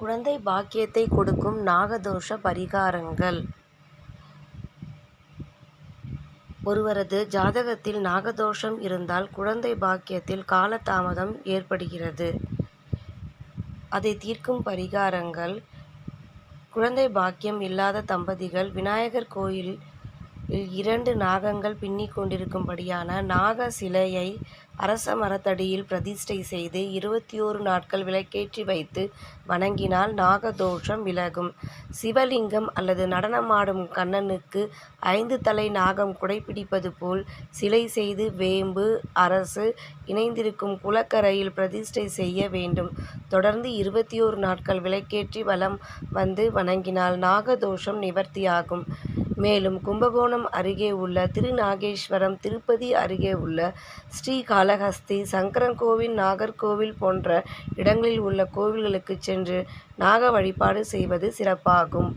குழந்தை பாக்கியத்தை கொடுக்கும் நாகதோஷ பரிகாரங்கள் ஒருவரது ஜாதகத்தில் நாகதோஷம் இருந்தால் குழந்தை பாக்கியத்தில் காலதாமதம் ஏற்படுகிறது. அதை தீர்க்கும் பரிகாரங்கள் குழந்தை பாக்கியம் இல்லாத தம்பதிகள் விநாயகர் கோயில் இரண்டு நாகங்கள் பின்னிக் கொண்டிருக்கும்படியான நாக சிலையை அரச மரத்தடியில் பிரதிஷ்டை செய்து இருபத்தொரு நாட்கள் விளக்கேற்றி வைத்து வணங்கினால் நாகதோஷம் விலகும். சிவலிங்கம் அல்லது நடனமாடும் கண்ணனுக்கு ஐந்து தலை நாகம் குடைப்பிடிப்பது போல் சிலை செய்து வேம்பு அரசு இணைந்திருக்கும் குளக்கரையில் பிரதிஷ்டை செய்ய வேண்டும். தொடர்ந்து இருபத்தொரு நாட்கள் விளக்கேற்றி வலம் வந்து வணங்கினால் நாகதோஷம் நிவர்த்தியாகும். மேலும் கும்பகோணம் அருகே உள்ள திருநாகேஸ்வரம் திருப்பதி அருகே உள்ள ஸ்ரீகாளஹஸ்தி சங்கரன்கோவில் நாகர்கோவில் போன்ற இடங்களில் உள்ள கோவில்களுக்கு சென்று நாக வழிபாடு செய்வது சிறப்பாகும்.